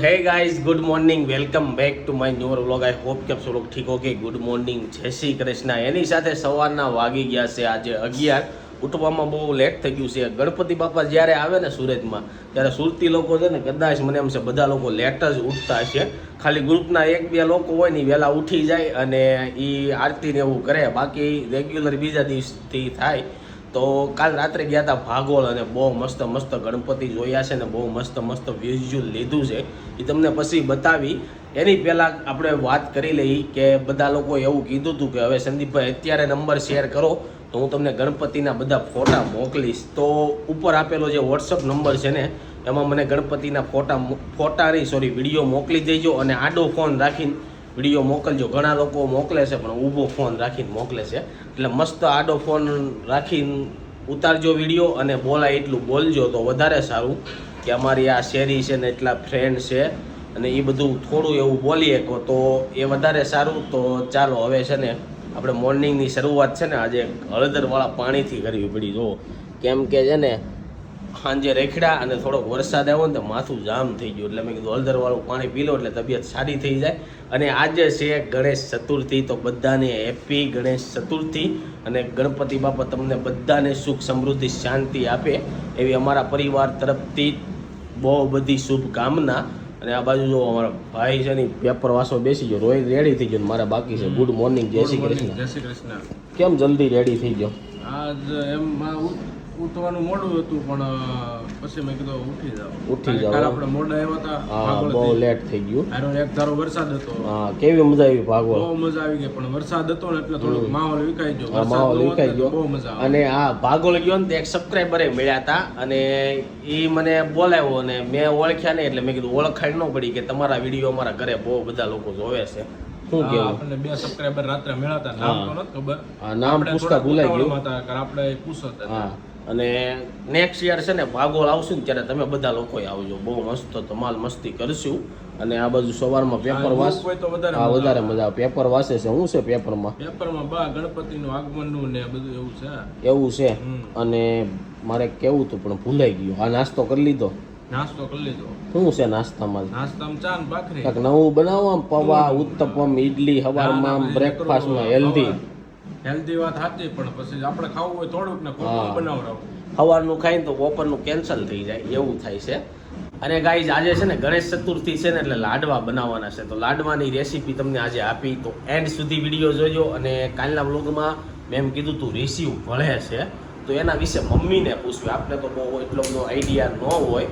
Hey guys good morning welcome back to my newer vlog I hope કે સૌ લોક ઠીક okay good morning જય શ્રી કૃષ્ણ. એની સાથે સવારના વાગી ગયા છે આજે અગિયાર. ઉઠવામાં બહુ લેટ થઈ ગયું છે. ગણપતિ બાપા જ્યારે આવે ને સુરતમાં, ત્યારે સુરતી લોકો છે ને કદાચ મને એમ છે બધા લોકો લેટ જ ઉઠતા છે ખાલી ગ્રુપના એક બે લોકો હોય ને એ વહેલા ઉઠી જાય અને એ આરતીને એવું કરે. બાકી રેગ્યુલર બીજા દિવસથી થાય. તો કાલ રાત્રે ગયા હતા ભાગોળ અને બહુ મસ્ત મસ્ત ગણપતિ જોયા છે ને બહુ મસ્ત મસ્ત વિઝ્યુઅલ લીધું છે. એ તમને પછી બતાવી. એની પહેલાં આપણે વાત કરી લઈ કે બધા લોકો એવું કીધું હતું કે હવે સંદીપભાઈ અત્યારે નંબર શેર કરો તો હું તમને ગણપતિના બધા ફોટા મોકલીશ. તો ઉપર આપેલો જે વોટ્સઅપ નંબર છે ને, એમાં મને ગણપતિના ફોટા ફોટાની સોરી વીડિયો મોકલી દેજો અને આડો ફોન રાખીને વીડિયો મોકલજો. ઘણા લોકો મોકલે છે, પણ ઊભો ફોન રાખીને મોકલે છે. એટલે મસ્ત આડો ફોન રાખીને ઉતારજો વીડિયો અને બોલાય એટલું બોલજો તો વધારે સારું કે અમારી આ શેરી છે ને એટલા ફ્રેન્ડ છે અને એ બધું થોડું એવું બોલીએ કહો તો એ વધારે સારું. તો ચાલો હવે છે ને આપણે મોર્નિંગની શરૂઆત છે ને આજે હળદરવાળા પાણીથી કરવી પડી. જો કેમ કે છે ને સાંજે રેખડા અને થોડોક વરસાદ આવ્યો ને તો માથું જામ થઈ ગયું. એટલે મેં કીધું હળદરવાળું પાણી પી લો એટલે તબિયત સારી થઈ જાય. અને આજે છે ગણેશ ચતુર્થી તો બધાને હેપી ગણેશ ચતુર્થી. અને ગણપતિ બાપા તમને બધાને સુખ સમૃદ્ધિ શાંતિ આપે એવી અમારા પરિવાર તરફથી બહુ બધી શુભકામના. અને આ બાજુ જો અમારા ભાઈ છે ને પેપર વાસો બેસી ગયો. રોહિત રેડી થઈ ગયો મારા બાકી છે. ગુડ મોર્નિંગ જય શ્રી કૃષ્ણ. જય શ્રી કૃષ્ણ. કેમ જલ્દી રેડી થઈ ગયો? આજ એમ ઉઠવાનું મોડું હતું પણ પછી મેં કીધું ઉઠી જાવ ઉઠી જાવ આપણે મોડા આવ્યા હતા હા બહુ લેટ થઈ ગયું. આનો એક ધારો વરસાદ હતો. હા કેવી મજા આવી ભાગવા બહુ મજા આવી ગઈ પણ વરસાદ હતો ને એટલે થોડું માહોલ વિકાઈ ગયો. માહોલ વિકાઈ ગયો. બહુ મજા અને આ ભાગોળ ગયો ને એક સબસ્ક્રાઇબરે મળ્યા હતા અને એ મને બોલાવ્યો અને મેં ઓળખ્યા નહીં એટલે મેં કીધું ઓળખાણ ન પડી કે તમારા વીડિયો અમારા ઘરે બહુ બધા લોકો જોવે છે. શું કેવું? આપણને બે સબસ્ક્રાઇબર રાત્રે મળ્યા હતા. નામ તો નથી ખબર. નામ પૂછતા ભૂલાઈ ગયું. આપણે પૂછતા હતા. અને નેક્સ્ટ યર છે ને ભાગોળ આવશે ને ત્યારે તમે બધા લોકોએ આવજો. બહુ મસ્ત ધમાલ મસ્તી કરશું. અને આ બાજુ સવારમાં પેપર વાસ હોય તો વધારે હા મજા વધારે મજા આવે. પેપર વાંચે છે. શું છે પેપરમાં પેપરમાં બા ગણપતિનું આગમનનું ને બધું એવું છે. એવું છે. અને મારે કેવું હતું પણ ભૂલાઈ ગયું. આ નાસ્તો કરી લીધો? નાસ્તો કરી લીધો. શું છે નાસ્તામાં? નાસ્તામાં ચા ને ભાખરી. નવું બનાવો પૌવા ઉત્તપમ ઈડલી સવારમાં આમ બ્રેકફાસ્ટમાં હેલ્ધી હેલ્ધી વાત સાચી પણ પછી આપણે ખાવું હોય થોડુંક ને. ખોટું બનાવડાવું. સવારનું ખાઈને તો બપોરનું કેન્સલ થઈ જાય એવું થાય છે. અને ગાઈઝ આજે છે ને ગણેશ ચતુર્થી છે ને એટલે લાડવા બનાવવાના છે. તો લાડવાની રેસીપી તમને આજે આપી. તો એન્ડ સુધી વીડિયો જોજો અને કાલના વ્લોગમાં મેં એમ કીધું તું રેસીવ ભળે છે. તો એના વિશે મમ્મીને પૂછ્યું. આપણે તો બહુ એટલો બધો આઈડિયા ન હોય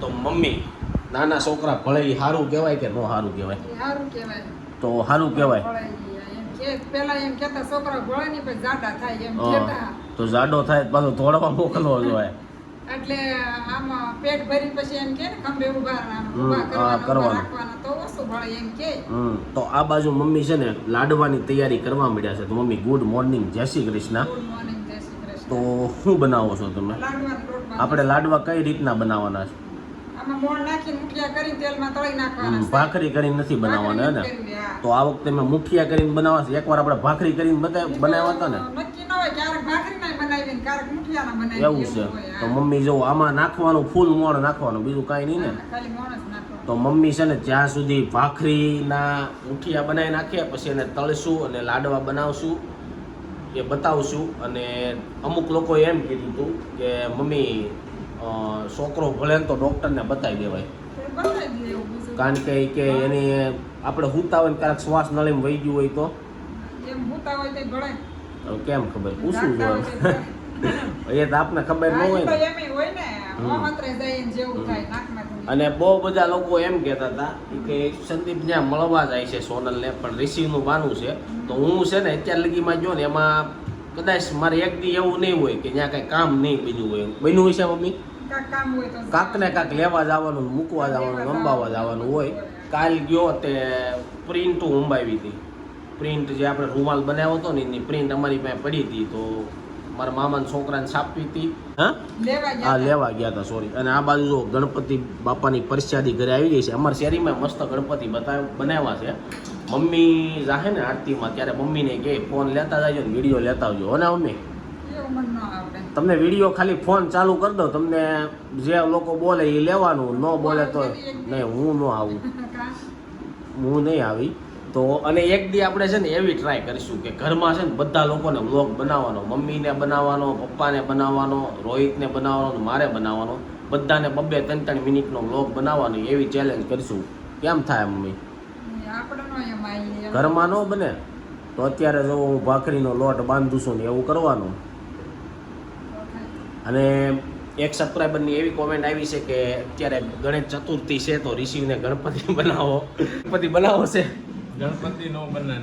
તો મમ્મી નાના છોકરા ભળે એ સારું કહેવાય કે ન સારું કહેવાય? સારું કહેવાય. તો સારું કહેવાય. પેલા એમ છોકરા પછી જાડા થાય એમ તો જાડો થાય પાછો ધોળવા મોકલવો જોઈએ. એટલે આમાં પેટ ભરી પછી એમ કે ખંભે ઊભા ઊભા હા, કરવાનું. રાખવાના તો ઓછું ભળે એમ કે. તો આ બાજુ મમ્મી છે ને લાડવાની તૈયારી કરવા મળ્યા છે. તો મમ્મી ગુડ મોર્નિંગ જય શ્રી કૃષ્ણ. ગુડ મોર્નિંગ જય શ્રી કૃષ્ણ. તો શું બનાવો છો તમે? આપણે લાડવા કઈ રીતના બનાવવાના છે? આમાં મોણ નાખીને મુઠિયા કરીને તેલમાં તળી નાખવાના છે. ભાખરી કરીને નથી બનાવવાના હે ને કરવી, તો આ વખતે મેં મુઠિયા કરીને બનાવવા છે. એકવાર આપણે ભાખરી કરીને બતા- બનાવ્યા હતા ને? નક્કી ન હોય ક્યારેક ભાખરીના બનાવી ને ક્યારેક મુઠિયાના બનાવી એવું છે. તો મમ્મી જો આમાં નાખવાનું ફૂલ મોણ નાખવાનું બીજું કાંઈ નહીં ને? ખાલી મોણ જ નાખવાનું. તો મમ્મી છે ને જ્યાં સુધી ભાખરીના મુઠિયા બનાવી નાખીએ પછી એને તળશું અને લાડવા બનાવશું એ બતાવશું. અને અમુક લોકોએ એમ કીધું હતું કે મમ્મી છોકરો ભલે તો ડૉક્ટરને બતાવી દેવાય. કારણ કે કે એની આપણે હુતા હોય ક્યારેક શ્વાસ નળીમાં વહી ગયું હોય તો? કેમ ખબર? પૂછવું જોઈએ એ તો આપને ખબર ન હોય ને. અને બહુ બધા લોકો એમ કહેતા હતા કે સંદીપ જ્યાં મળવા જાય છે સોનલને પણ રિસીવનું બાનું છે. તો હું છે ને અત્યાર લગીમાં જો ને એમાં કદાચ મારે એક દી એવું નહીં હોય કે ત્યાં કાંઈ કામ નહીં બીજું હોય. બન્યું હોય છે મમ્મી? કાંક ને કાંક લેવા જવાનું મૂકવા જવાનું અંબાવા જવાનું. હોય. કાલ ગયો તે પ્રિન્ટ અંબાવી હતી. પ્રિન્ટ જે આપણે રૂમાલ બનાવ્યો હતો ને એની પ્રિન્ટ અમારી પાસે પડી હતી તો મારા મામાના છોકરાને છાપી હતી. હા? લેવા ગયા હતા. લેવા ગયા હતા સોરી અને આ બાજુ જો ગણપતિ બાપાની પરસ્યાદી ઘરે આવી ગઈ છે. અમારી શેરીમાં મસ્ત ગણપતિ બતાવ બનાવ્યા છે. મમ્મી જાહે ને આરતીમાં ત્યારે મમ્મીને કે ફોન લેતા જાય ને વીડિયો લેતા આવજો. હો ને મમ્મી? તમને વીડિયો ખાલી ફોન ચાલુ કરી દો. તમને જે લોકો બોલે એ લેવાનું ન બોલે તો નહીં હું ન આવું. હું નહીં આવી. તો અને એક દી આપણે છે ને એવી ટ્રાય કરીશું કે ઘરમાં છે ને બધા લોકોને વ્લોગ બનાવવાનો મમ્મીને બનાવવાનો પપ્પાને બનાવવાનો રોહિતને બનાવવાનો મારે બનાવવાનો બધાને બબે ત્રણ ત્રણ મિનિટનો વ્લોગ બનાવવાનો એવી ચેલેન્જ કરીશું. કેમ થાય મમ્મી. ઘરમાં ન બને? તો અત્યારે જો હું ભાખરીનો લોટ બાંધું છું ને એવું કરવાનું. અને એક સબસ્ક્રાઈબરની એવી કોમેન્ટ આવી છે કે અત્યારે ગણેશ ચતુર્થી છે તો ઋષિને ગણપતિ બનાવો. ગણપતિ બનાવો છે. ગણપતિ નો બને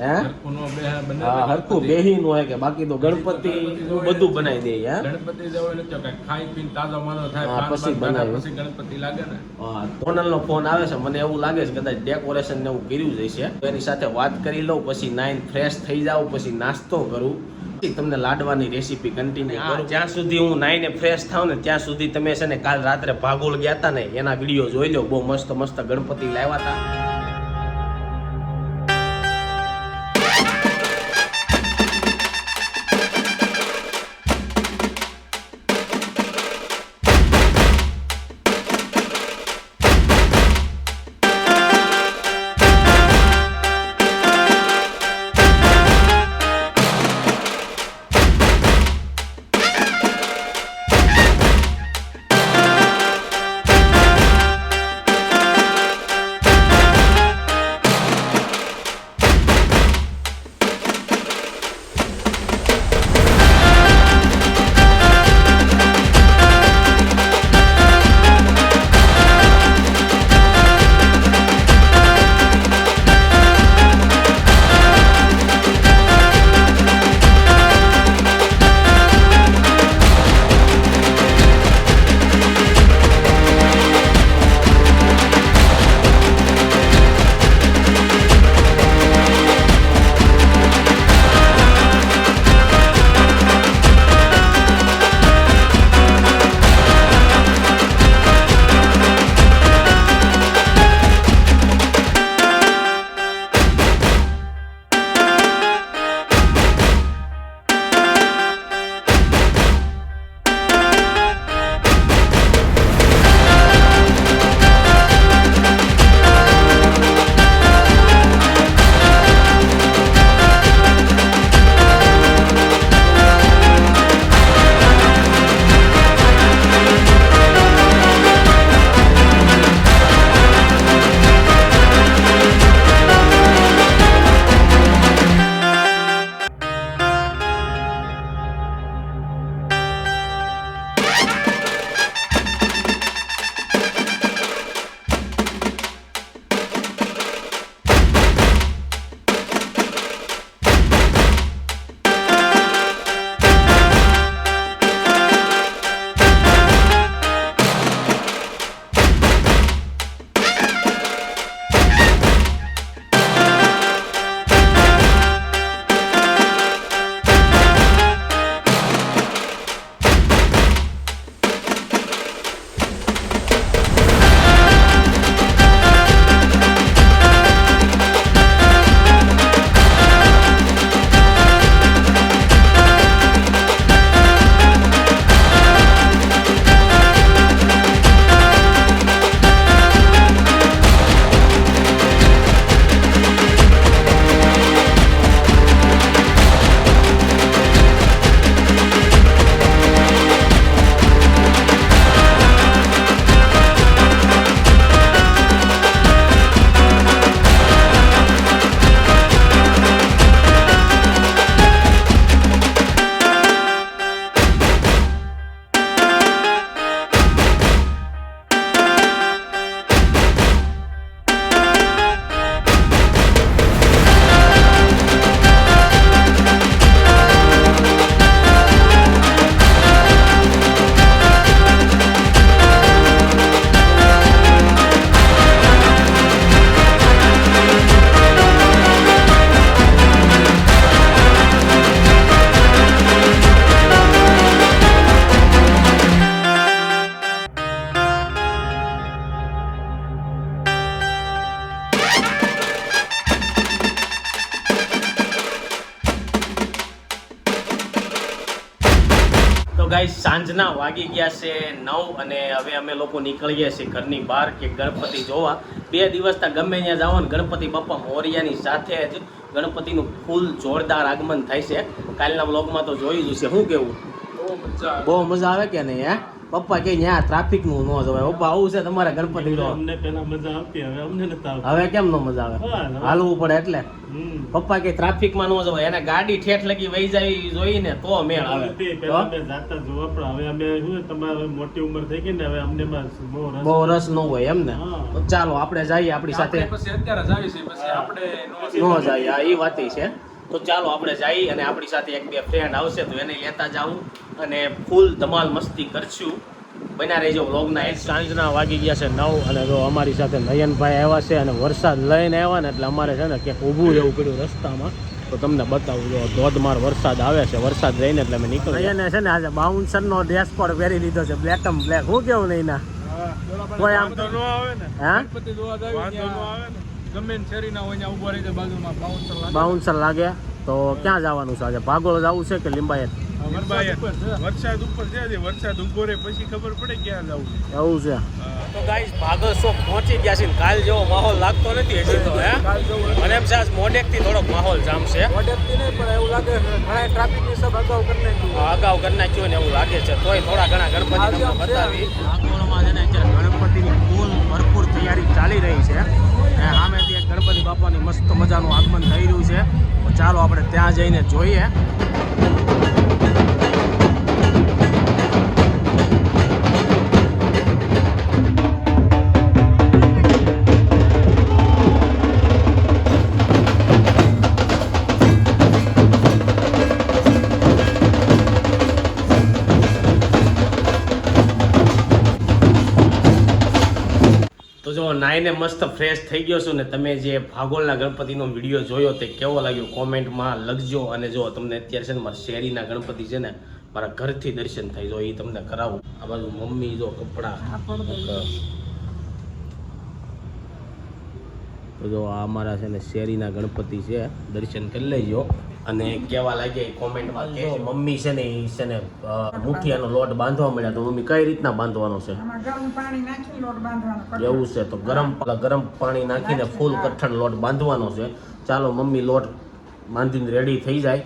હે? હરખું નો બે બને હા હરખું બેહી નો હોય કે બાકી તો ગણપતિ બધું બનાવી દે હા? ગણપતિ જેવો નથી તો ખાઈ પીને તાજો માનો થાય પછી બાન પછી ગણપતિ લાગે ને. હા સોનલનો ફોન આવે છે મને એવું લાગે છે કદાચ ડેકોરેશન ને એવું કર્યું જ હશે. એની સાથે વાત કરી લઉં પછી નાઈન ફ્રેશ થઈ જાવ પછી નાસ્તો કરું. તમને લાડવાની રેસીપી કન્ટિન્યુ કરું. જ્યાં સુધી હું નાઈને ફ્રેશ થાઉં ને ત્યાં સુધી તમે છે ને કાલ રાત્રે ભાગોળ ગયા હતા ને એના વીડિયો જોઈ લો બહુ મસ્ત મસ્ત ગણપતિ લાવ્યા હતા નીકળીએ છીએ ઘરની બહાર કે ગણપતિ જોવા. બે દિવસના ગમે ત્યાં જાઓ ને ગણપતિ બાપા મોરિયાની સાથે જ ગણપતિનું ફૂલ જોરદાર આગમન થાય છે. કાલના બ્લોગમાં તો જોઈ જ છે શું કેવું? બહુ મજા આવે. બહુ મજા આવે કે નહીં હે? પપ્પા કે ન્યા ટ્રાફિકનું ન જવાય. પપ્પા આવું છે તમારા ગણપતિ નો અમને પેલા મજા આવતી હવે અમને નથી આવતી. હવે કેમ નો મજા આવે? હાલવું પડે એટલે. પપ્પા કે ટ્રાફિકમાં ન જવાય. એને ગાડી ઠેઠ લગી વહી જાય જોઈને તો મેળ આવે. પેલા અમે જાતા જોવા પણ હવે અમે શું તમારે મોટી ઉંમર થઈ ગઈ ને હવે અમને બહુ રસ બહુ રસ ન હોય એમ ને ચાલો આપણે જઈએ આપણી સાથે. પછી અત્યારે જ પછી આપણે નો ન જાય આ એ વાત છે. તો ચાલો આપણે જઈએ અને આપણી સાથે એક બે ફ્રેન્ડ આવશે તો એને લેતા જાવું અને ફૂલ ધમાલ મસ્તી કરશું. બન્યા રહેજો વ્લોગના એક સાંજના વાગી ગયા છે નવ અને જો અમારી સાથે નયનભાઈ આવ્યા છે અને વરસાદ લઈને આવ્યા ને એટલે અમારે છે ને ક્યાંક ઊભું રહેવું પડ્યું રસ્તામાં. તો તમને બતાવું જો ધોધમાર વરસાદ આવે છે વરસાદ રહીને એટલે અમે નીકળી નયને છે ને આજે બાઉન્સરનો ડ્રેસ પણ પહેરી લીધો છે બ્લેક એમ બ્લેક હું કેવું નહીં ના કોઈ આમ તો ન આવે ને. હા? ગણપતિ જોવા જાવ વાંધો ન આવે ને. ગમે ને શેરીના હોય ઊભો રહી જાય બાજુમાં બાઉન્સર લાગે. બાઉન્સર લાગે. તો ક્યાં જવાનું છે આજે? ભાગોળ જવું છે કે લીંબાયત? વરસાદ ઉપર છે. વરસાદ ઊભો રહે પછી ખબર પડે ક્યાં જવું એવું છે. તો ગાઈસ ભાગલ શોખ પહોંચી ગયા છે કાલ જેવો માહોલ લાગતો નથી હજી તો હે? મને એમ છે મોડેકથી થોડોક માહોલ જામશે. ઓડેકથી નહીં પણ એવું લાગે ઘણા ટ્રાફિકની સબ અગાઉ કરી નાખ્યું અગાઉ કરી નાખ્યું ને એવું લાગે છે. તોય થોડા ઘણા ગણપતિ તમને બતાવી. ભાગોળમાં છે ને અત્યારે ગણપતિની ફૂલ ભરપૂર તૈયારી ચાલી રહી છે. અને એક ગણપતિ બાપાની મસ્ત મજાનું આગમન થઈ રહ્યું છે. તો ચાલો આપણે ત્યાં જઈને જોઈએ. નાઈને મસ્ત ફ્રેશ થઈ ગયો છું ને તમે જે ભાગોળના ગણપતિનો વીડિયો જોયો તે કેવો લાગ્યો? કોમેન્ટમાં લખજો અને જો તમને અત્યારે છે ને મારા શેરીના ગણપતિ છે ને મારા ઘરથી દર્શન થાય જો એ તમને કરાવું. આ બાજુ મમ્મી જો કપડા તો જો આ અમારા છે ને શેરીના ગણપતિ છે દર્શન કરી લેજો. અને કેવા લાગે એ કોમેન્ટમાં કે મમ્મી છે ને એ છે ને મુઠિયાનો લોટ બાંધવા મળ્યા તો મમ્મી કઈ રીતના બાંધવાનો છે? એવું છે તો ગરમ ગરમ પાણી નાખીને ફૂલ કઠણ લોટ બાંધવાનો છે. ચાલો મમ્મી લોટ બાંધીને રેડી થઈ જાય.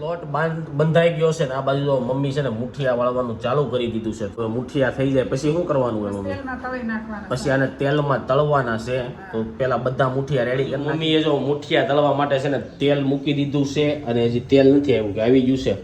લોટ બંધાઈ ગયો છે ને આ બાજુ જો મમ્મી છે ને મુઠિયા વાળવાનું ચાલુ કરી દીધું છે. તો મુઠિયા થઈ જાય પછી શું કરવાનું હોય મમ્મી? પછી આને તેલમાં તળવાના છે તો પેલા બધા મુઠિયા રેડી મમ્મીએ જો મુઠિયા તળવા માટે છે ને તેલ મૂકી દીધું છે અને હજી તેલ નથી આવ્યું કે આવી ગયું છે.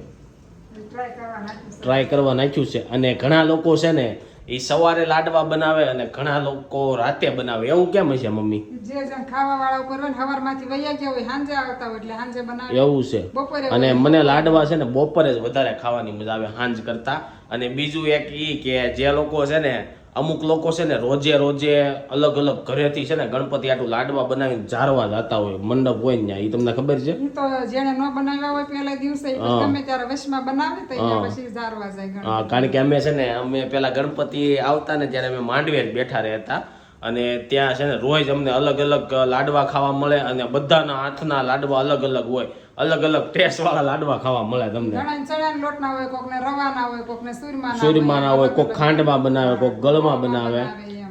ટ્રાય કરવા નાખ્યું છે. અને ઘણા લોકો છે ને એ સવારે લાડવા બનાવે અને ઘણા લોકો રાતે બનાવે. એવું કેમ છે મમ્મી? જે ખાવા વાળા ઉપર સવારમાંથી વૈયા ગયા હોય સાંજે આવતા હોય એટલે સાંજે બનાવે. એવું છે. બપોરે અને મને લાડવા છે ને બપોરે જ વધારે ખાવાની મજા આવે સાંજ કરતા. અને બીજું એક ઈ કે જે લોકો છે ને અમુક લોકો છે ને રોજે રોજે અલગ અલગ ઘરેથી છે ને ગણપતિ આટલું લાડવા બનાવીને જારવા જતા હોય મંડપ હોય ને ત્યાં એ તમને ખબર છે? તો જેને ન બનાવ્યા હોય પહેલા દિવસે ગમે ત્યારે વશમાં બનાવે તો પછી જારવા જાય હા કારણ કે અમે છે ને અમે પેલા ગણપતિ આવતા ને ત્યારે અમે માંડવે જ બેઠા રહેતા અને ત્યાં છે ને રોજ અમને અલગ અલગ લાડવા ખાવા મળે અને બધાના હાથના લાડવા અલગ અલગ હોય. અલગ અલગ ટેસ્ટ વાળા લાડવા ખાવા મળે તમને. સૂરમાના હોય કોક ખાંડમાં બનાવે કોક ગળમાં બનાવે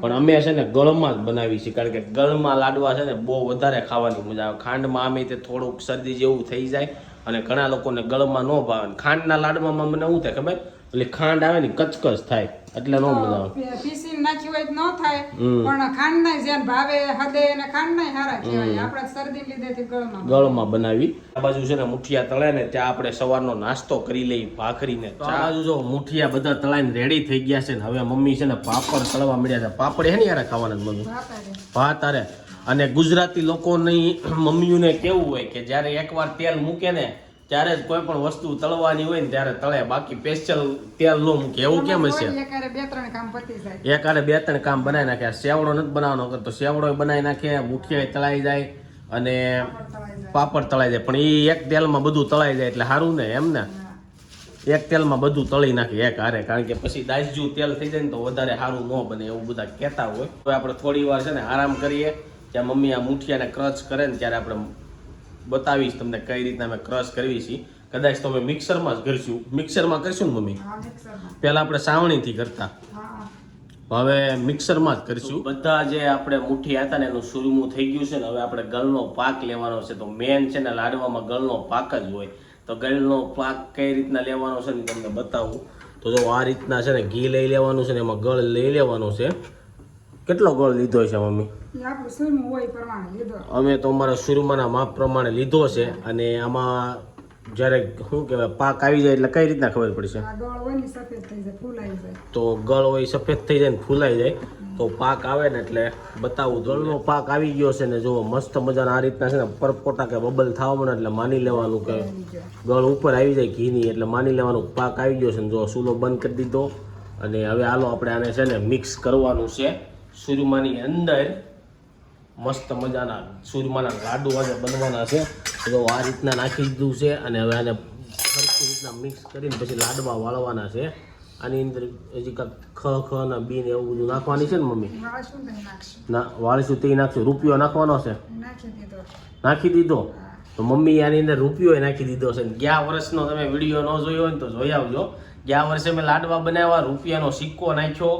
પણ અમે છે ને ગળમાં જ બનાવી છીએ કારણ કે ગળમાં લાડવા છે ને બહુ વધારે ખાવાની મજા આવે. ખાંડમાં અમે તે થોડુંક શરદી જેવું થઈ જાય અને ઘણા લોકોને ગળમાં ન ભાવે. ખાંડના લાડવામાં મને શું થાય ખબર? એટલે ખાંડ આવે ને કચકચ થાય એટલે ન મજા આવે. પી- નાખી હોય તો ન થાય પણ ખાંડ ના જેન ભાવે હદે એને ખાંડના હારા કહેવાય આપણે શરદી લીધેથી ગળમાં. ગળમાં બનાવી. આ બાજુ છે ને મુઠિયા તળે ને ત્યાં આપણે સવારનો નાસ્તો કરી લઈ ભાખરીને આ બાજુ જો મુઠિયા બધા તળાઈને રેડી થઈ ગયા છે ને હવે મમ્મી છે ને પાપડ તળવા મળ્યા છે. પાપડ હે ને યાર ખાવાના મમ્મી ભાત આરે અને ગુજરાતી લોકોની મમ્મીઓને કેવું હોય કે જ્યારે એકવાર તેલ મૂકે ને ત્યારે જ કોઈ પણ વસ્તુ તળવાની હોય ને ત્યારે તળે. બાકી સ્પેશિયલ તેલ નો મૂકે. એવું કેમ હશે? બે ત્રણ કામ પતી જાય. એક આડે બે ત્રણ કામ બનાવી નાખે. સેવડો નથી બનાવવાનો. તો સેવડો બનાવી નાખે મુઠિયા તળાઈ જાય અને પાપડ તળાઈ જાય. પણ એ એક તેલમાં બધું તળાઈ જાય એટલે સારું ને એમ ને? એક તેલમાં બધું તળી નાખી એક હારે. કારણ કે પછી દાજ્યું તેલ થઈ જાય ને તો વધારે સારું ન બને એવું બધા કહેતા હોય. તો આપણે થોડી વાર છે ને આરામ કરીએ. ત્યાં મમ્મી આ મુઠિયાને ક્રચ કરે ને ત્યારે આપણે બતાવીશ તમને કઈ રીતના અમે ક્રશ કરવી છીએ કદાચ તો અમે મિક્સરમાં જ કરશું. મિક્સરમાં કરશું ને મમ્મી? પહેલાં આપણે સાવણીથી કરતા. હવે મિક્સરમાં જ કરીશું. બધા જે આપણે મુઠ્ઠી હતા ને એનું સુરમું થઈ ગયું છે ને હવે આપણે ગળનો પાક લેવાનો છે. તો મેન છે ને લાડવામાં ગળનો પાક જ હોય. તો ગળનો પાક કઈ રીતના લેવાનો છે ને તમને બતાવું. તો જો આ રીતના છે ને ઘી લઈ લેવાનું છે ને એમાં ગળ લઈ લેવાનું છે. કેટલો ગળ લીધો છે મમ્મી? અમે તો અમારા સુરમાના માપ પ્રમાણે લીધો છે અને આમાં જ્યારે શું કહેવાય પાક આવી જાય એટલે કઈ રીતના ખબર પડશે? તો ગળ હોય સફેદ થઈ જાય ને ફૂલાઈ જાય તો પાક આવે ને એટલે બતાવું ગળનો પાક આવી ગયો છે ને જો મસ્ત મજાના આ રીતના છે ને પરપોટા કે બબલ થવા મળે એટલે માની લેવાનું કે ગળ ઉપર આવી જાય ઘીની એટલે માની લેવાનું પાક આવી ગયો છે ને જો સૂલો બંધ કરી દીધો. અને હવે હાલો આપણે આને છે ને મિક્સ કરવાનું છે સુરમાની અંદર. મસ્ત મજાના સુરમાના લાડુ આજે બનવાના છે. તો આ રીતના નાખી દીધું છે અને હવે આને સરખી રીતના મિક્સ કરીને પછી લાડવા વાળવાના છે. આની અંદર હજી કાંઈક ખ ખ ને બીન એવું બધું નાખવાની છે ને મમ્મી? ના વાળીશું તે નાખશું. રૂપિયો નાખવાનો છે? નાખી દીધો. તો મમ્મી આની અંદર રૂપિયો નાખી દીધો છે. ગયા વર્ષનો તમે વીડિયો ન જોયો હોય ને તો જોઈ આવજો. ગયા વર્ષે મેં લાડવા બનાવ્યા રૂપિયાનો સિક્કો નાખ્યો.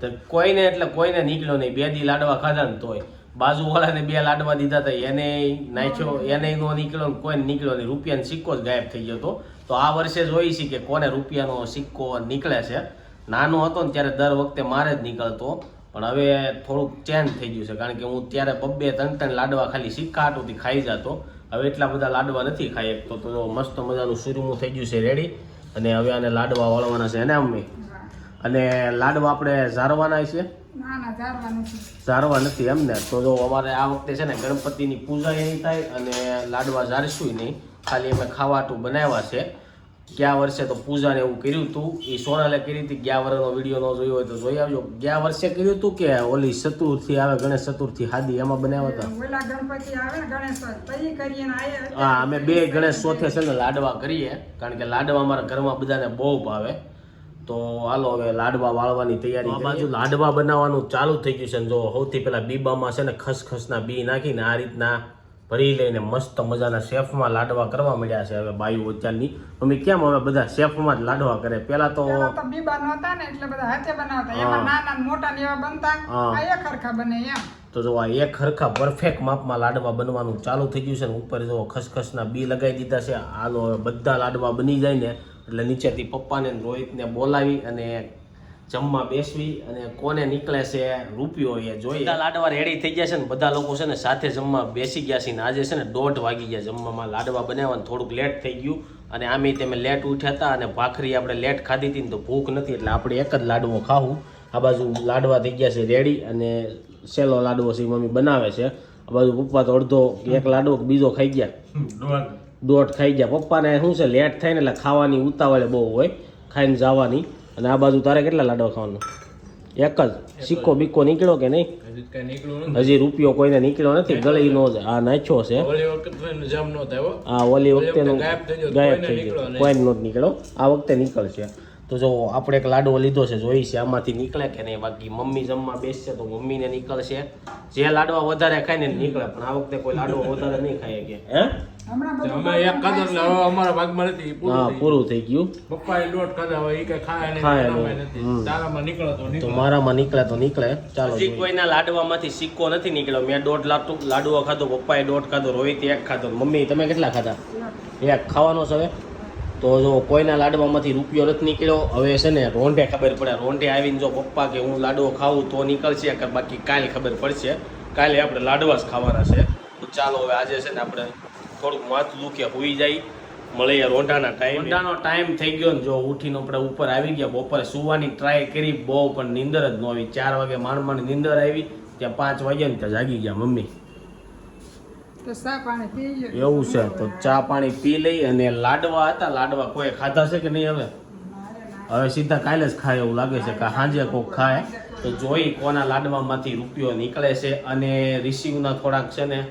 તો કોઈને એટલે કોઈને નીકળ્યો નહીં. બે દી લાડવા ખાધા ને તોય. બાજુવાળાને બે લાડવા દીધા હતા એને નાખ્યો, એને નો નીકળ્યો ને કોઈને નીકળ્યો નહીં. રૂપિયાનો સિક્કો જ ગાયબ થઈ ગયો હતો. તો આ વર્ષે જોઈ છે કે કોને રૂપિયાનો સિક્કો નીકળે છે. નાનો હતો ને ત્યારે દર વખતે મારે જ નીકળતો. પણ હવે થોડુંક ચેન્જ થઈ ગયું છે, કારણ કે હું ત્યારે બબ્બે ત્રણ ત્રણ લાડવા ખાલી સિક્કા હાટુથી ખાઈ જતો. હવે એટલા બધા લાડવા નથી ખાઈ શકતો, તો મસ્ત મજાનું સુરમું થઈ ગયું છે રેડી અને હવે આને લાડવા વળવાના છે, એને મમ્મી અને લાડવા આપણે ઝારવાના છે? ઝારવા નથી. એમ ને? તો જો અમારે આ વખતે છે ને ગણપતિની પૂજા એની થાય અને લાડવા ઝારશું નહીં. ખાલી અમે ખાવાટું બનાવ્યા છે. ગયા વર્ષે તો પૂજાને એવું કર્યું હતું એ સોનાલે કરી હતી. ગયા વર્ષનો વીડિયો ન જોયો હોય તો જોઈ આવજો. ગયા વર્ષે કર્યું હતું કે ઓલી ચતુર્થી આવે ગણેશ ચતુર્થી હાદી એમાં બનાવ્યા હતા? હા અમે બે ગણેશ ચોથે છે ને લાડવા કરીએ. કારણ કે લાડવા અમારા ઘરમાં બધાને બહુ ભાવે. તો હાલો હવે લાડવા વાળવાની તૈયારી બાજુ લાડવા બનાવવાનું ચાલુ થઈ ગયું છે ને જો સૌથી પહેલા બીબામાં છે ને ખસખસના બી નાખીને આ રીતના ભરી લઈને મસ્ત મજાના શેફમાં લાડવા કરવા મળ્યા છે હવે બાયુ અત્યારની. મમ્મી કેમ હવે બધા શેફમાં જ લાડવા કરે? પહેલા તો પેલા તો બીબા નહોતા ને એટલે બધા હાથે બનાવતા. એમાં નાના મોટા ને એવા બનતા. આ એક હરખા બને એમ. તો જો આ એક હરખા પરફેક્ટ માપમાં લાડવા બનવાનું ચાલુ થઈ ગયું છે ને ઉપર જો ખસખસના બી લગાવી દીધા છે. હાલો હવે બધા લાડવા બની જાય ને એટલે નીચેથી પપ્પાને રોહિતને બોલાવી અને જમવા બેસવી અને કોને નીકળે છે રૂપિયો એ જોઈ બધા લાડવા રેડી થઈ ગયા છે ને બધા લોકો છે ને સાથે જમવા બેસી ગયા છે ને આજે છે ને દોઢ વાગી ગયા જમવામાં. લાડવા બનાવવાનું થોડુંક લેટ થઈ ગયું અને આમે તમે લેટ ઉઠ્યા હતા અને ભાખરી આપણે લેટ ખાધી હતી ને તો ભૂખ નથી એટલે આપણે એક જ લાડવો ખાવું. આ બાજુ લાડવા થઈ ગયા છે રેડી અને સેલો લાડવો છે મમ્મી બનાવે છે. આ બાજુ પપ્પા તો અડધો એક લાડવો બીજો ખાઈ ગયા. દોઢ ખાઈ ગયા. પપ્પાને શું છે લેટ થાય ને એટલે ખાવાની ઉતાવળે બહુ હોય. ખાઈને જવાની. અને આ બાજુ તારે કેટલા લાડવા ખાવાનું? એક જ. સિક્કો બિક્કો નીકળ્યો કે નહીં? હજી રૂપિયો કોઈને નીકળ્યો નથી. ગળી નો જ. આ નાખ્યો છે. આ ઓલી વખતે ગાયબ થઈ ગયો. કોઈ નો જ નીકળ્યો. આ વખતે નીકળશે. તો જો આપણે એક લાડવો લીધો છે જોઈ છે આમાંથી નીકળે કે નહીં? બાકી મમ્મી જમવા બેસશે તો મમ્મીને નીકળશે. જે લાડવા વધારે ખાય ને નીકળે પણ આ વખતે કોઈ લાડવો વધારે નહીં ખાય કે. હે? પૂરું થઈ ગયું. મારામાં નીકળે તો નીકળે. ચાલો કોઈના લાડવામાંથી સિક્કો નથી નીકળ્યો. મેં દોઢ લાડુ લાડવો ખાધો પપ્પાએ દોઢ ખાધો રોહિતે એક ખાધો મમ્મી તમે કેટલા ખાધા? એક ખાવાનો છે હવે? તો જો કોઈના લાડવામાંથી રૂપિયો નથી નીકળ્યો, હવે છે ને રોંઢે ખબર પડે. રોંઢે આવીને જો પપ્પા કે હું લાડવો ખાવું તો નીકળશે, કે બાકી કાલે ખબર પડશે. કાલે આપણે લાડવા જ ખાવાના છે. તો ચાલો હવે આજે છે ને આપણે થોડુંક માથું દુખે હોઈ જાય. મળીએ રોંઢાના ટાઈમ. રોંઢાનો ટાઈમ થઈ ગયો ને જો ઉઠીને આપણે ઉપર આવી ગયા. બપોરે સુવાની ટ્રાય કરી, બહુ પણ નીંદર જ ન આવી. ચાર વાગે માંડ માંડ નીંદર આવી. ત્યાં પાંચ વાગ્યા ને ત્યાં જાગી ગયા મમ્મી. એવું છે. તો ચા પાણી પી લઈ અને લાડવા હતા. લાડવા કોઈ ખાધા છે કે નહીં હવે? હવે સીધા કાલે જ ખાય એવું લાગે છે કે સાંજે કોક ખાય. તો જોઈ કોના લાડવામાંથી રૂપિયો નીકળે છે અને રિસીવના થોડાક છે ને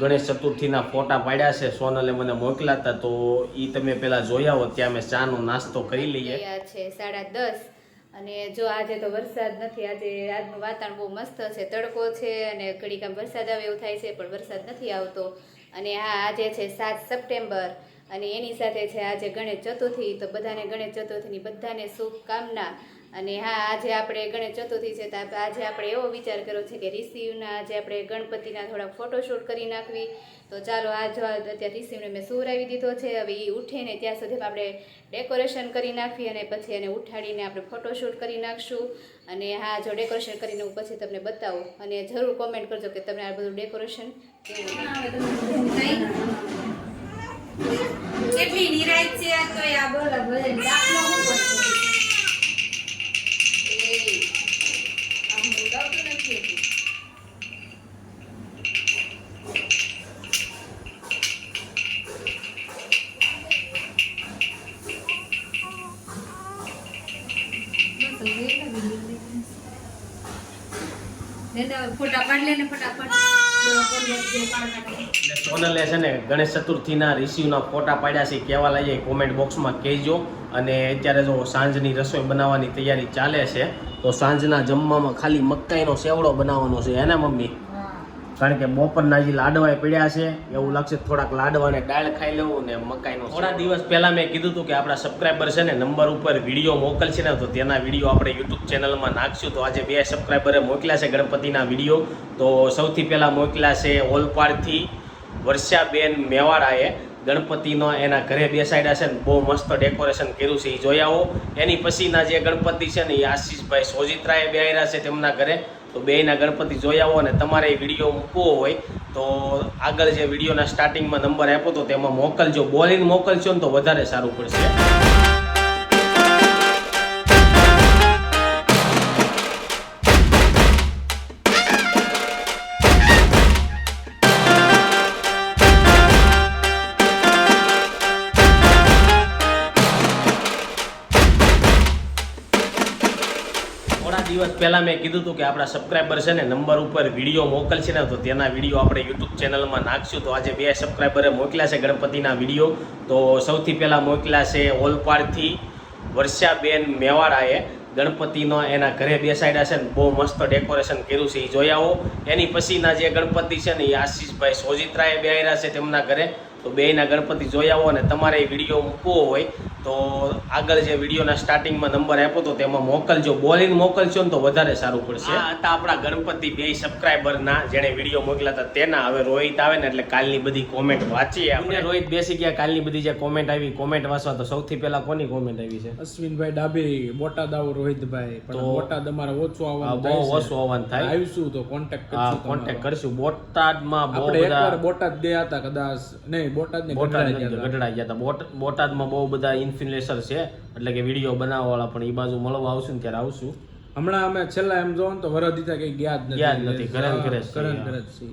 ગણેશ ચતુર્થીના ફોટા પાડ્યા છે. સોનલે મને મોકલ્યા હતા. તો એ તમે પેલા જોયા હો ત્યાં અમે ચાનો નાસ્તો કરી લઈએ. છે સાડા દસ. અને જો આજે તો વરસાદ નથી, આજે આજનું વાતાવરણ બહુ મસ્ત છે, તડકો છે અને ઘડીક વરસાદ આવે એવું થાય છે, પણ વરસાદ નથી આવતો. અને હા, આજે છે સાત સપ્ટેમ્બર અને એની સાથે છે આજે ગણેશ ચતુર્થી, તો બધાને ગણેશ ચતુર્થીની બધાને શુભકામના. અને હા, આજે આપણે ગણેશ ચતુર્થી છે, તો આજે આપણે એવો વિચાર કર્યો છે કે રિસીવના આજે આપણે ગણપતિના થોડાક ફોટોશૂટ કરી નાખવી. તો ચાલો આ જો અત્યારે રિસીવને મેં સુવરાવી દીધો છે. હવે એ ઉઠે ને ત્યાં સુધી આપણે ડેકોરેશન કરી નાખવી અને પછી એને ઉઠાડીને આપણે ફોટોશૂટ કરી નાખશું. અને હા, જો ડેકોરેશન કરીને હું પછી તમને બતાવું. અને જરૂર કોમેન્ટ કરજો કે તમને આ બધું ડેકોરેશન કેટલી છે આ બોલે ગણેશ ચતુર્થીના રિસીવના ફોટા પાડ્યા છે કેવા લાગે કોમેન્ટ બોક્સમાં કહેજો. અને અત્યારે જો સાંજની રસોઈ બનાવવાની તૈયારી ચાલે છે તો સાંજના જમવામાં ખાલી મકાઈનો સેવડો બનાવવાનો છે એને મમ્મી? કારણ કે બપોરના જે લાડવા પડ્યા છે એવું લાગશે થોડાક લાડવા ને દાળ ખાઈ લેવું ને મકાઈનો થોડા દિવસ પહેલા મેં કીધું હતું કે આપણા સબસ્ક્રાઈબર છે ને નંબર ઉપર વીડિયો મોકલશે ને તો તેના વીડિયો આપણે યુટ્યુબ ચેનલમાં નાખશું. તો આજે બે સબસ્ક્રાઈબરે મોકલ્યા છે ગણપતિના વીડિયો તો સૌથી પહેલાં મોકલ્યા છે ઓલપાડથી વર્ષાબેન મેવાડાએ ગણપતિનો એના ઘરે બેસાડ્યા છે ને બહુ મસ્ત ડેકોરેશન કર્યું છે એ જોઈ આવો. એની પછીના જે ગણપતિ છે ને એ આશીષભાઈ સોજિત્રાએ બેહાડ્યા છે તેમના ઘરે. તો બેયના ગણપતિ જોઈ આવો અને તમારે એ વીડિયો મૂકવો હોય તો આગળ જે વિડીયોના સ્ટાર્ટિંગમાં નંબર આપ્યો તો તેમાં મોકલજો. બોલીને મોકલશો ને તો વધારે સારું પડશે. પહેલા મેં કીધું હતું કે આપણા સબસ્ક્રાઈબર છે ને નંબર ઉપર વીડિયો મોકલશે ને તો તેના વીડિયો આપણે યુટ્યુબ ચેનલમાં નાખશું. તો આજે બે સબસ્ક્રાઈબરે મોકલ્યા છે ગણપતિના વીડિયો તો સૌથી પહેલાં મોકલ્યા છે ઓલપાડથી વર્ષાબેન મેવાડાએ ગણપતિનો એના ઘરે બેસાડ્યા છે ને બહુ મસ્ત ડેકોરેશન કર્યું છે એ જોઈ આવો. એની પછીના જે ગણપતિ છે ને એ આશીષભાઈ સોજિત્રાએ બેહાડ્યા છે તેમના ઘરે. તો બેયના ગણપતિ જોઈ આવો અને તમારે એ વીડિયો મૂકવો હોય તો આગળ જે વિડીયોના સ્ટાર્ટિંગમાં નંબર આપ્યો તો તેમાં મોકલજો. બોલિંગ મોકલજો ને તો વધારે સારું પડશે. આ હતા આપણા ગણપતિ બે સબસ્ક્રાઈબરના જેણે વીડિયો મોકલ્યા હતા તેના હવે રોહિત આવે ને એટલે કાલની બધી કોમેન્ટ વાંચીએ આપણે. રોહિત બેસી ગયા કાલની બધી જે કોમેન્ટ આવી કોમેન્ટ વાંચવા તો સૌથી પહેલા કોની કોમેન્ટ આવી છે? અશ્વિનભાઈ ડાબી બોટાદ આવો રોહિતભાઈ પણ તો- બોટાદ અમારે ઓછું આવવાનું બહુ. ઓછું આવવાનું થાય. આવીશું તો કોન્ટેક્ટ કરશું કોન્ટેક્ટ કરશું. બોટાદમાં બહુ આપણે એકવાર બધા બોટાદ ગયા હતા કદાચ. નહીં બોટાદ ને ગઢડા ગયા હતા. ગઢડા ગયા હતા. બોટ બોટાદમાં બહુ બધા ઇન્ફ્લુએન્સર છે. એટલે કે વીડિયો બનાવવાવાળા પણ એ બાજુ મળવા આવશું ને ત્યારે આવશું. હમણાં અમે છેલ્લા એમ જોવો તો દીધા કંઈ ગયા જ નથી. ગયા જ નથી, કરણ ને કરણ છે.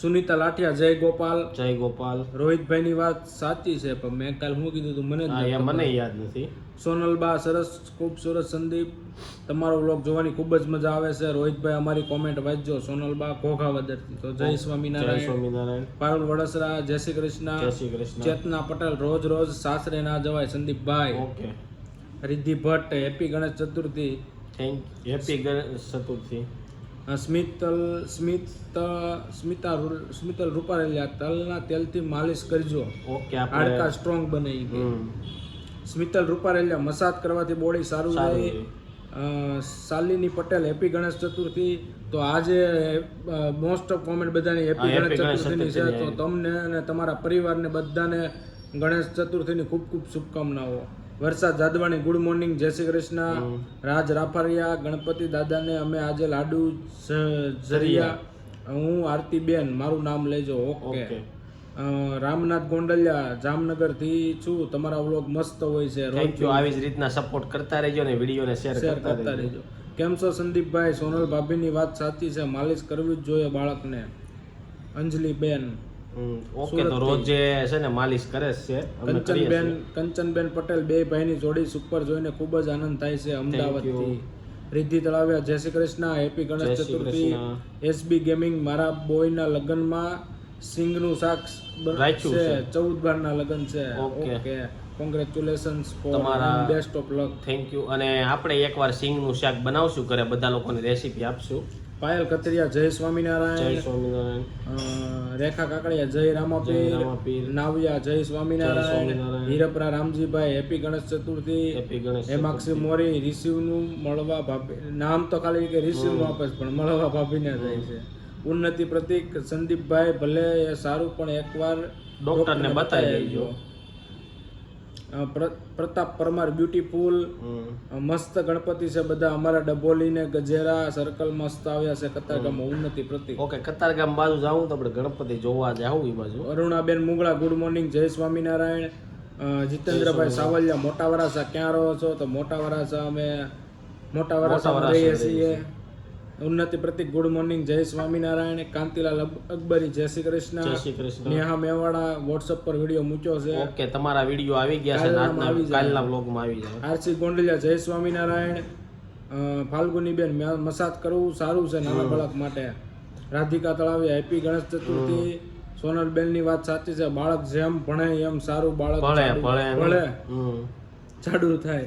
સુનીતા લાઠિયા જય ગોપાલ. જય ગોપાલ. રોહિતભાઈ ની વાત સાચી છે પણ મેં કાલ હું કીધું તું મને. મને યાદ નથી. સોનલબા સરસ ખૂબસૂરત સરસ સંદીપ. તમારો વ્લોગ જોવાની ખૂબ જ મજા આવે છે. રોહિતભાઈ અમારી કોમેન્ટ વાંચજો. સોનલબા ઘોઘાવદરથી તો જય જય સ્વામિનારાયણ. સ્વામિનારાયણ. પારુલ વડસરા જય શ્રી જય કૃષ્ણ શ્રી કૃષ્ણ. ચેતના પટેલ રોજ રોજ સાસરે ના જવાય સંદીપભાઈ. Okay. Riddhi Bhatt happy Ganesh Chaturthi. Thank happy Ganesh Chaturthi. Smital Smit Smita Smital Rupareliya તલના તેલથી માલિશ કરજો. ઓકે હાડકા સ્ટ્રોંગ બને સ્મિતલ રૂપારેલિયા મસાજ કરવાથી બોડી સારું રહે. શાલિની પટેલ હેપી ગણેશ ચતુર્થી. તો આજે મોસ્ટ ઓફ કોમેન્ટ બધાની હેપી ગણેશ ચતુર્થીની છે. તો તમને અને તમારા પરિવારને બધાને ગણેશ ચતુર્થીની ખૂબ ખૂબ શુભકામનાઓ. વરસાદ જાદવાણી ગુડ મોર્નિંગ જય શ્રી કૃષ્ણ. રાજ રાફારિયા ગણપતિ દાદાને અમે આજે લાડુ ઝરિયા હું આરતી બેન મારું નામ લેજો. ઓકે. રામનાથ ગોંડલિયા જામનગરથી છું. તમારા વ્લોગ મસ્ત હોય છે. થેન્ક યુ આવી જ રીતના સપોર્ટ કરતા રહેજો ને વિડીયોને શેર કરતા રહેજો. કેમ છો સંદીપભાઈ? સોનલ ભાભીની વાત સાચી છે. માલિશ કરવી જ જોઈએ બાળકને. અંજલિ બેન ઓકે તો. રોજ જે છે ને માલિશ કરે છે. કંચનબેન કંચનબેન પટેલ બે ભાઈની જોડી સુપર જોઈને ખૂબ જ આનંદ થાય છે અમદાવાદથી. રિદ્ધિ તળાવ્યા. જય Shri Krishna. Happy Ganesh Chaturthi. SB gaming મારા બોયના લગ્નમાં સિંગનું શાક રાખ્યું છે. ચૌદ બારના લગ્ન છે. ઓકે. કોંગ્રેચ્યુલેશન્સ તમારા- best of luck thank you અને આપણે એકવાર સિંગનું શાક બનાવશું ઘરે બધા લોકોને રેસીપી આપશું. પાયલ કતરિયા જય જય સ્વામિનારાયણ. સ્વામિનારાયણ રેખા કાકડિયા જય રામાપીર. નાવિયા જય સ્વામિનારાયણ. સ્વામિનારાયણ. હીરપરા રામજીભાઈ હેપી ગણેશ ચતુર્થી. હેપી ગણેશ હેમાક્ષી મોરી રિસીવનું મળવા ભાભી નામ તો ખાલી કે રિસીવનું આપે છે પણ મળવા ભાભીને જાય છે. ઉન્નતિ પ્રતિક સંદીપભાઈ ભલે સારું પણ એકવાર ડોક્ટરને બતાવી દેજો. પ્રતાપ પરમાર બ્યુટીફુલ. મસ્ત ગણપતિ છે બધા. અમારા ડબોલીને ગજેરા સર્કલ મસ્ત આવ્યા છે કતારગામ ઉન્નતિ પ્રતિક. ઓકે કતારગામ બાજુ જાવું તો આપણે ગણપતિ જોવા જાવું એ બાજુ. અરુણાબેન મુગળા ગુડ મોર્નિંગ જય સ્વામિનારાયણ. જીતેન્દ્રભાઈ સાવલિયા મોટા વરાસા ક્યાં રહો છો? તો મોટા વરાસા અમે મોટા વરાસા રહીએ રહીએ છીએ. ઉન્નતિ પ્રતિક ગુડ મોર્નિંગ જય સ્વામિનારાયણ કાંતિલાલ અકબરી જય શ્રી કૃષ્ણ. જય શ્રી કૃષ્ણ. નેહા મેવાડા વોટ્સઅપ પર વીડિયો મૂક્યો છે. ઓકે તમારા વીડિયો આવી ગયા છે ને જાય. કાલના વ્લોગમાં આવી જાય. આરસી ગોંડલિયા જય સ્વામિનારાયણ. ફાલ્ગુની બેન મસાજ કરવું સારું છે નાના બાળક માટે. રાધિકા તળાવી હેપી ગણેશ ચતુર્થી. સોનલબેનની વાત સાચી છે બાળક જેમ ભણે એમ સારું બાળક ભણે ભણે ભણે. જાડું થાય.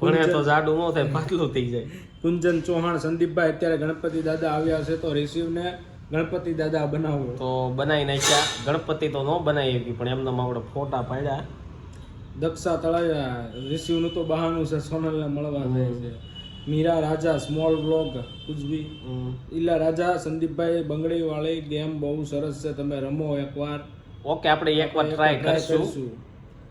ભણે તો જાડું ન થાય પાતળું થઈ જાય. કુંજન ચૌહાણ સંદીપભાઈ અત્યારે ગણપતિ દાદા આવ્યા છે તો રિસીવને ગણપતિ દાદા બનાવો તો બનાવી નાખ્યા. ગણપતિ તો ન બનાવી શકી પણ એમને આપણે ફોટા પાડ્યા. દક્ષા તળાવ્યા રિસીવનું તો બહાનું છે સોનલને મળવા જાય છે. મીરા રાજા સ્મોલ બ્લોગ કુજબી. ઈલા રાજા સંદીપભાઈ બંગડી વાળી ગેમ બહુ સરસ છે તમે રમો એકવાર. ઓકે આપણે એકવાર ટ્રાય કરશું.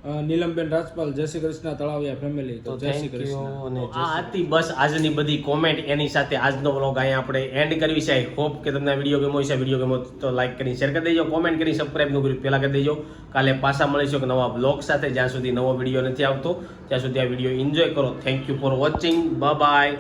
નીલમબેન રાજપાલ જય શ્રી કૃષ્ણ તળાવિયા ફેમિલી તો જય શ્રી કૃષ્ણ. આ હતી બસ આજની બધી કોમેન્ટ એની સાથે આજનો વ્લોગ અહીંયા આપણે એન્ડ કરવી છે. આઈ હોપ કે તમને વીડિયો ગમો છે વીડિયો ગમો તો લાઈક કરી શેર કરી દેજો. કોમેન્ટ કરી સબસ્ક્રાઈબનું કર્યું પહેલા કરી દેજો. કાલે પાછા મળીશું કે નવા બ્લોગ સાથે. જ્યાં સુધી નવો વીડિયો નથી આવતો ત્યાં સુધી આ વીડિયો એન્જોય કરો. Thank you for watching bye bye